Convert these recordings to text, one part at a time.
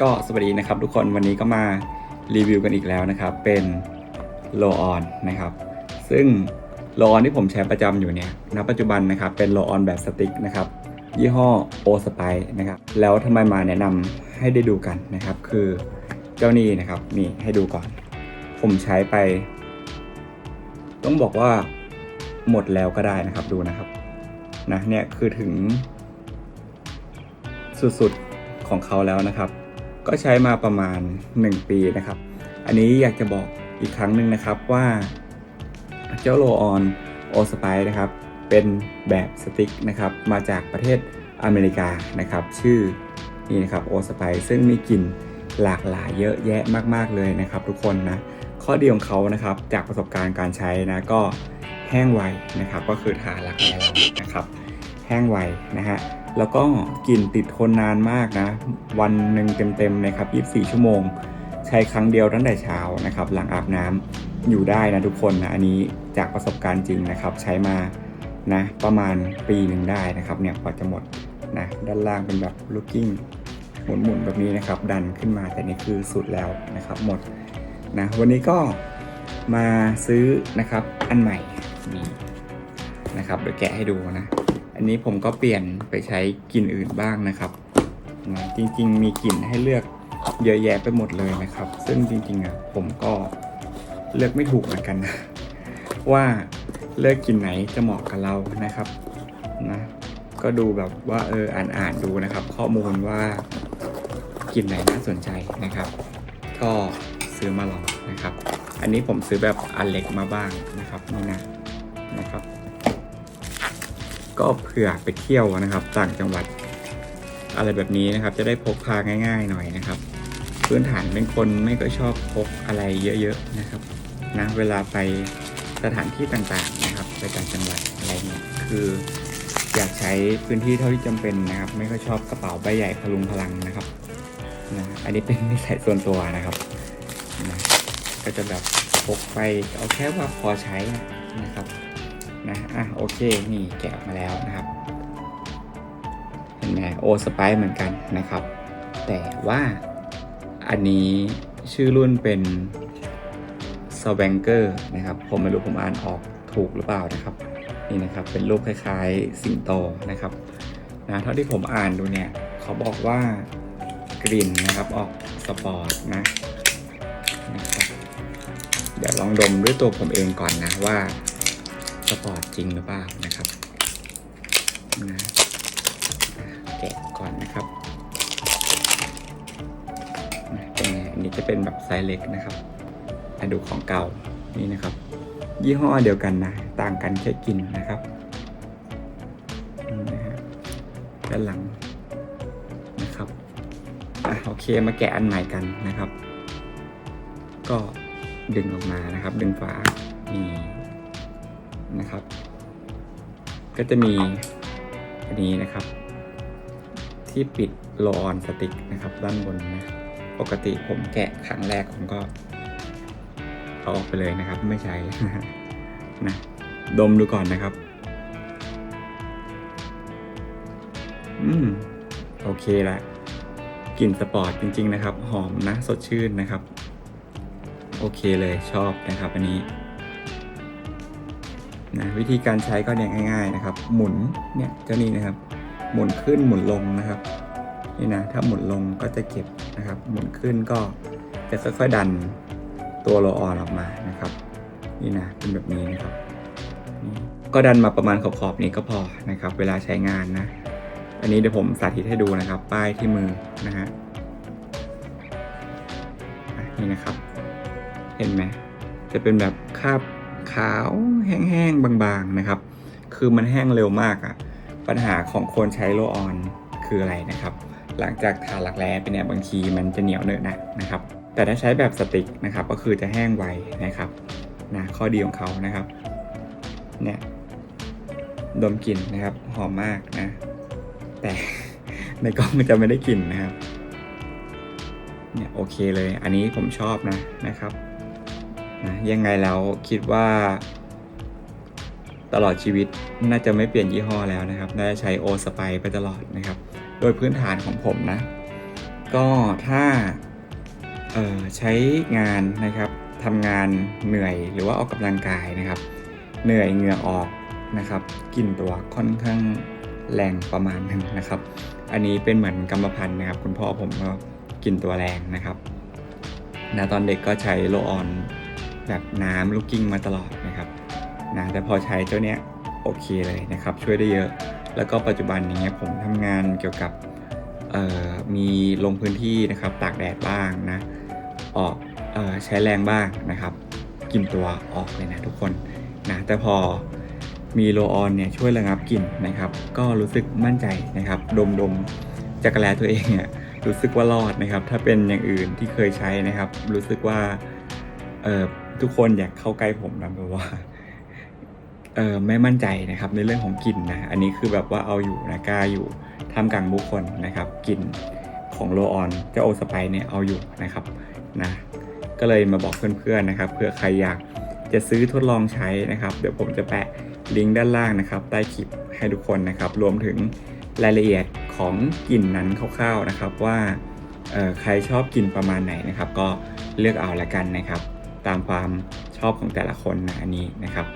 ก็สวัสดีนะครับทุกคนวันนี้ก็มารีวิวกันอีกแล้วนะครับ เป็นโลออนนะครับ ซึ่งโลออนที่ผมใช้ประจำอยู่เนี่ยณปัจจุบันนะครับเป็นโลออนแบบสติ๊กนะครับ ยี่ห้อโอสไปนะครับ แล้วทำไมมาแนะนำให้ได้ดูกันนะครับ คือเจ้านี่นะครับนี่ให้ดูก่อน ผมใช้ไป ต้องบอกว่าหมดแล้วก็ได้นะครับดูนะครับนะเนี่ยคือถึงสุดๆของเขาแล้วนะครับ ก็ใช้มาประมาณ 1 ปีนะครับ อันนี้อยากจะบอกอีกครั้งหนึ่งนะครับว่าเจ้าโลออนโอสไปนะครับ เป็นแบบสติ๊กนะครับ มาจากประเทศอเมริกานะครับ ชื่อนี่นะครับโอสไปซึ่งมีกลิ่นหลากหลายเยอะแยะมาก ๆ เลยนะครับทุกคนนะ ข้อดีของเขานะครับจากประสบการณ์การใช้นะก็แห้งไวนะครับ ก็คือทาหลักแร้เรานะครับ แห้งไวนะฮะ แล้วก็กลิ่นติดทนนานมากนะ วันหนึ่งเต็มๆนะครับ24 ชั่วโมง ใช้ครั้งเดียวตั้งแต่เช้านะครับ หลังอาบน้ำอยู่ได้นะทุกคนนะอันนี้จากประสบการณ์จริงนะครับ ใช้มานะประมาณปีหนึ่งได้นะครับเนี่ยกว่าจะหมดนะด้านล่างเป็นแบบ looking หมุนๆแบบนี้นะครับ ดันขึ้นมาแต่นี่คือสุดแล้วนะครับ หมดนะวันนี้ก็มาซื้อนะครับอันใหม่นี่นะครับเดี๋ยวแกะให้ดูนะ อันนี้ผมก็เปลี่ยนไปใช้กลิ่นอื่นบ้างนะครับจริงๆ มีกลิ่นให้เลือกเยอะแยะไปหมดเลยนะครับ ซึ่งจริงๆอะผมก็เลือกไม่ถูกเหมือนกันนะว่าเลือกกลิ่นไหนจะเหมาะกับเรานะครับนะก็ดูแบบว่าเอออ่านอ่านๆดูนะครับ ข้อมูลว่ากลิ่นไหนน่าสนใจนะครับ ก็ซื้อมาลองนะครับ อันนี้ผมซื้อแบบอันเล็กมาบ้างนะครับนี่นะนะครับ ก็เผื่อไปเที่ยวนะครับ ต่างจังหวัดอะไรแบบนี้นะครับ จะได้พกพาง่าย ๆ หน่อยนะครับ พื้นฐานเป็นคนไม่ก็ชอบพกอะไรเยอะๆนะครับนะเวลาไปสถานที่ต่างๆนะครับ ไปต่างจังหวัดอะไรเงี้ยคืออยากใช้พื้นที่เท่าที่จำเป็นนะครับ ไม่ก็ชอบกระเป๋าใบใหญ่พลุงพลังนะครับนะอันนี้เป็นนิสัยส่วนตัวนะครับนะก็จะแบบพกไปเอาแค่ว่าพอใช้นะครับ นะอะโอเคนี่แกะมาแล้วนะครับเห็นไหมโอสไปเหมือนกันนะครับ แต่ว่าอันนี้ชื่อรุ่นเป็น s w a n g e r นะครับ ผมไม่รู้ผมอ่านออกถูกหรือเปล่านะครับ นี่นะครับเป็นรูปคล้ายๆสิงโตนะครับนะเท่าที่ผมอ่านดูเนี่ย เขาบอกว่ากลิ่นนะครับออกสปอร์ตนะนะครับเดี๋ยวลองดมด้วยตัวผมเองก่อนนะว่า สปอร์ตจริงหรือเปล่านะครับนะแกะก่อนนะครับนะเป็นไงอันนี้จะเป็นแบบไซส์เล็กนะครับมาดูของเก่านี่นะครับ ยี่ห้อเดียวกันนะ ต่างกันแค่กลินนะครับนี่นะฮะด้านหลังนะครับอะโอเคมาแกะอันใหม่กันนะครับ ก็ดึงออกมานะครับ ดึงฝานี่ นะครับ ก็จะมีอันนี้นะครับ ที่ปิดโลออนสติกนะครับ ด้านบนนะปกติผมแกะครั้งแรกผมก็เอาออกไปเลยนะครับ ไม่ใช้นะดมดูก่อนนะครับ อืม โอเคละกลิ่นสปอร์ตจริง ๆ นะครับ หอมนะ สดชื่นนะครับ โอเคเลยชอบนะครับ อันนี้ นะวิธีการใช้ก็เนี่ยง่าย ๆนะครับ หมุนเนี่ยเจ้านี้นะครับ หมุนขึ้นหมุนลงนะครับนี่นะถ้าหมุนลงก็จะเก็บนะครับ หมุนขึ้นก็จะค่อยๆดันตัวโลออนออกมานะครับนี่นะเป็นแบบนี้นะครับก็ดันมาประมาณขอบๆนี้ก็พอนะครับ เวลาใช้งานนะ อันนี้เดี๋ยวผมสาธิตให้ดูนะครับ ป้ายที่มือนะฮะนี่นะครับ เห็นไหมจะเป็นแบบคาบ ขาวแห้งๆบางๆนะครับ คือมันแห้งเร็วมากอะ่ะปัญหาของคนใช้โลออนคืออะไรนะครับ หลังจากทาหลักแร้ไปเนี่ยบางทีมันจะเหนียวเนอะหนะนะครับ แต่ถ้าใช้แบบสติกนะครับ ก็คือจะแห้งไวนะครับนะข้อดีของเขานะครับเนี่ยดมกลิ่นนะครับหอมมากนะ แต่ในกล้องมันจะไม่ได้กลิ่นนะครับเนี่ยโอเคเลยอันนี้ผมชอบนะนะครับ ยังไงแล้วคิดว่า ตลอดชีวิตน่าจะไม่เปลี่ยนยี่ห้อแล้วนะครับ น่าจะใช้โอสไปไปตลอดนะครับ โดยพื้นฐานของผมนะ ก็ถ้าใช้งานนะครับทำงานเหนื่อยหรือว่าออกกำลังกายนะครับ เหนื่อยเหงื่อออกนะครับกลิ่นตัวค่อนข้างแรงประมาณหนึงนะครับ อันนี้เป็นเหมือนกรรมพันธุ์นะครับ คุณพ่อผมก็กลิ่นตัวแรงนะครับนะตอนเด็กก็ใช้โลออน แบบน้ำลูกกิ้งมาตลอดนะครับนะแต่พอใช้เจ้าเนี้ยโอเคเลยนะครับ ช่วยได้เยอะ แล้วก็ปัจจุบันนี้ผมทำงานเกี่ยวกับมีลงพื้นที่นะครับตากแดดบ้างนะออกออใช้แรงบ้างนะครับกลิ่นตัวออกเลยนะทุกคนนะแต่พอมีโลออนเนี่ยช่วยระงับกลิ่นนะครับ ก็รู้สึกมั่นใจนะครับ ดมดมๆจักรแลตัวเองเนี่ยรู้สึกว่ารอดนะครับ ถ้าเป็นอย่างอื่นที่เคยใช้นะครับ รู้สึกว่าเออ ทุกคนอยากเข้าใกล้ผมนะเพราะว่าเออไม่มั่นใจนะครับในเรื่องของกลิ่นนะอันนี้คือแบบว่าเอาอยู่นะกล้าอยู่ท่ามกลางบุคคลนะครับกลิ่นของโลออนเจ้าโอสไปเนี่ยเอาอยู่นะครับนะก็เลยมาบอกเพื่อนๆนะครับเผื่อใครอยากจะซื้อทดลองใช้นะครับ เดี๋ยวผมจะแปะลิงก์ด้านล่างนะครับ ใต้คลิปให้ทุกคนนะครับ รวมถึงรายละเอียดของกลิ่นนั้นคร่าวๆนะครับว่าใครชอบกลิ่นประมาณไหนนะครับ ก็เลือกเอาละกันนะครับ ตามความชอบของแต่ละคนนะอันนี้นะครับ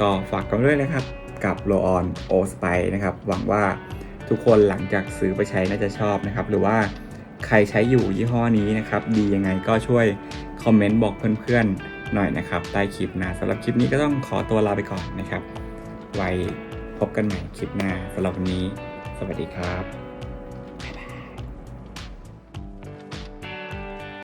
ก็ฝากกันด้วยนะครับกับโลออนโอสไปนะครับ หวังว่าทุกคนหลังจากซื้อไปใช้น่าจะชอบนะครับ หรือว่าใครใช้อยู่ยี่ห้อนี้นะครับ ดียังไงก็ช่วยคอมเมนต์บอกเพื่อนๆหน่อยนะครับใต้คลิปนะสำหรับคลิปนี้ก็ต้องขอตัวลาไปก่อนนะครับ ไว้พบกันใหม่คลิปหน้าสำหรับวันนี้ สวัสดีครับ